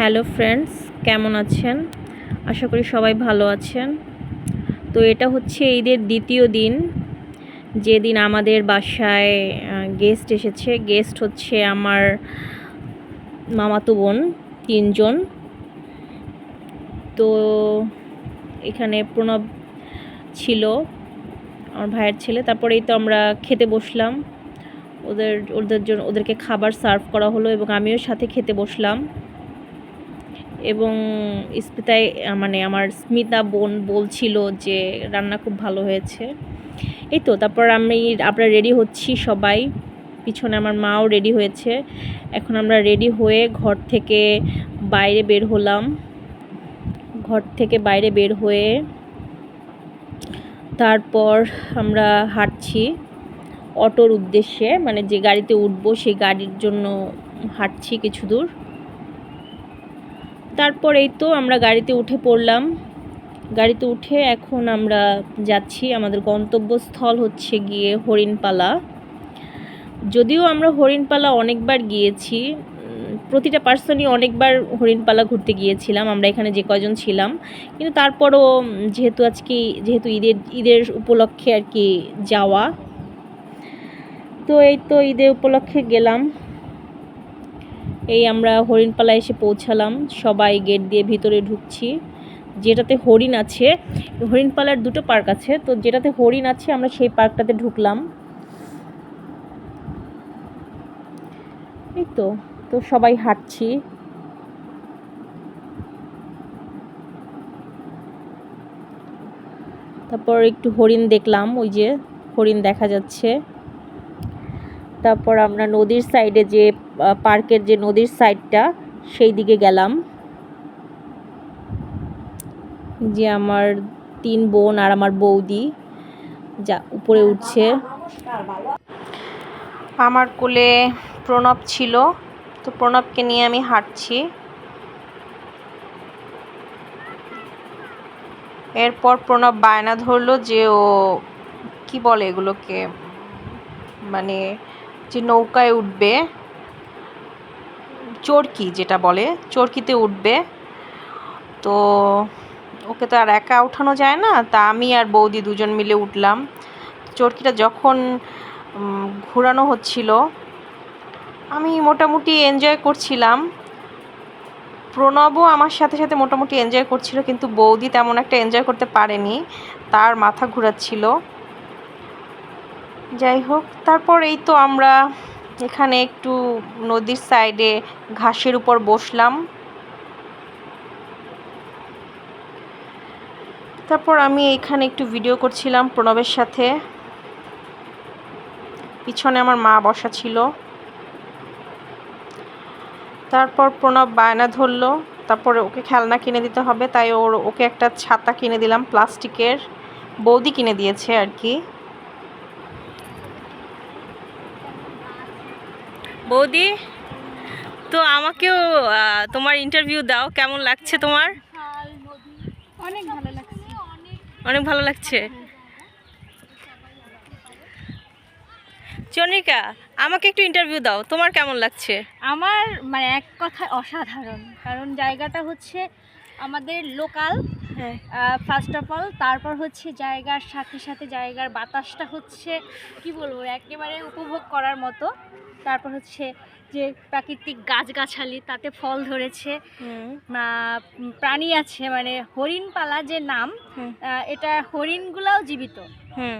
Hello friends, কেমন আছেন? আশা করি সবাই ভালো আছেন। তো এটা হচ্ছে ঈদের দ্বিতীয় দিন। যেদিন আমাদের বাসায় গেস্ট এসেছে। গেস্ট হচ্ছে আমার মামাতো বোন, তিনজন। তো এখানে প্রণব ছিল, আমার ভাইয়ের ছেলে। তারপরেই তো আমরা খেতে বসলাম। ওদের ওদের জন্য ওদেরকে খাবার সার্ভ করা হলো এবং আমিও সাথে খেতে বসলাম। এবং স্মিতায় মানে আমার স্মিতা বোন বলছিল যে রান্না খুব ভালো হয়েছে। এই তো, তারপর আমি আমরা রেডি হচ্ছি সবাই। পিছনে আমার মাও রেডি হয়েছে। এখন আমরা রেডি হয়ে ঘর থেকে বাইরে বের হলাম। ঘর থেকে বাইরে বের হয়ে তারপর আমরা হাঁটছি। অটোর উদ্দেশ্যে মানে যে গাড়িতে উঠবো সেই গাড়ির জন্য হাঁটছি কিছু দূর। তারপর এই তো আমরা গাড়িতে উঠে পড়লাম। গাড়িতে উঠে এখন আমরা যাচ্ছি, আমাদের গন্তব্যস্থল হচ্ছে গিয়ে হরিণপালা। যদিও আমরা হরিণপালা অনেকবার গিয়েছি প্রতিটা পার্সনই অনেকবার হরিণপালা ঘুরতে গিয়েছিলাম, আমরা এখানে যে কজন ছিলাম। কিন্তু তারপরও যেহেতু আজকে, যেহেতু ঈদের ঈদের উপলক্ষে আর কি যাওয়া, তো এই তো ঈদের উপলক্ষে গেলাম। এই আমরা হরিণপালা এসে পৌঁছালাম। সবাই গেট দিয়ে ভিতরে ঢুকছি। যেটাতে হরিণ আছে, হরিণপালার দুটো পার্ক আছে, তো যেটাতে হরিণ আছে আমরা সেই পার্কটাতে ঢুকলাম। এই তো তো সবাই হাঁটছি। তারপর একটু হরিণ দেখলাম, ওই যে হরিণ দেখা যাচ্ছে। তারপর আমরা নদীর সাইডে যে পার্কের যে নদীর সাইডটা, সেই দিকে গেলাম। যে আমার তিন বোন আর আমার বৌদি, যা উপরে উঠছে। আমার কোলে প্রণব ছিল, তো প্রণবকে নিয়ে আমি হাঁটছি। এরপর প্রণব বায়না ধরলো যে ও, কি বলে এগুলোকে মানে যে নৌকায় উঠবে, চরকি যেটা বলে, চরকিতে উঠবে। তো ওকে তো আর একা উঠানো যায় না, তা আমি আর বৌদি দুজন মিলে উঠলাম। চরকিটা যখন ঘোরানো হচ্ছিল, আমি মোটামুটি এনজয় করছিলাম। প্রণবও আমার সাথে সাথে মোটামুটি এনজয় করছিল, কিন্তু বৌদি তেমন একটা এনজয় করতে পারেনি। তার মাথা ঘুরাচ্ছিল। যাই হোক তারপর এই তো আমরা এখানে একটু নদীর সাইডে ঘাসের উপর বসলাম। তারপর আমি এখানে একটু ভিডিও করছিলাম প্রণবের সাথে। পিছনে আমার মা বসা ছিল। তারপর প্রণব বায়না ধরলো। তারপরে ওকে খেলনা কিনে দিতে হবে, তাই ওর, ওকে একটা ছাতা কিনে দিলাম, প্লাস্টিকের। বৌদি কিনে দিয়েছে আর কি। বৌদি তো আমাকেও তোমার ইন্টারভিউ দাও কেমন লাগছে তোমার? অনেক ভালো লাগছে। অনেক ভালো লাগছে? চন্দ্রিকা আমাকে একটু ইন্টারভিউ দাও তোমার কেমন লাগছে? আমার মানে এক কথায় অসাধারণ কারণ জায়গাটা হচ্ছে আমাদের লোকাল ফার্স্ট অফ অল তারপর হচ্ছে জায়গার সাথে সাথে জায়গার বাতাসটা হচ্ছে কি বলব একেবারে উপভোগ করার মতো। তারপর হচ্ছে যে প্রাকৃতিক গাছগাছালি তাতে ফল ধরেছে। প্রাণী আছে মানে হরিণপালা যে নাম এটা হরিণগুলাও জীবিত।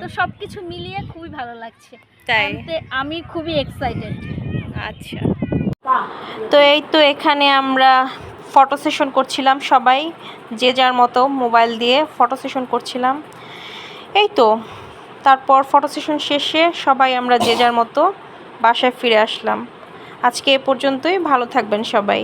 তো সব কিছু মিলিয়ে খুবই ভালো লাগছে। তাই? আমি খুবই এক্সাইটেড আচ্ছা। তো এই তো এখানে আমরা ফটো সেশন করছিলাম সবাই, যে যার মতো মোবাইল দিয়ে ফটো সেশন করছিলাম। এই তো, তারপর ফটো সেশন শেষে সবাই আমরা যে যার মতো বাসায় ফিরে আসলাম। আজকে এ পর্যন্তই, ভালো থাকবেন সবাই।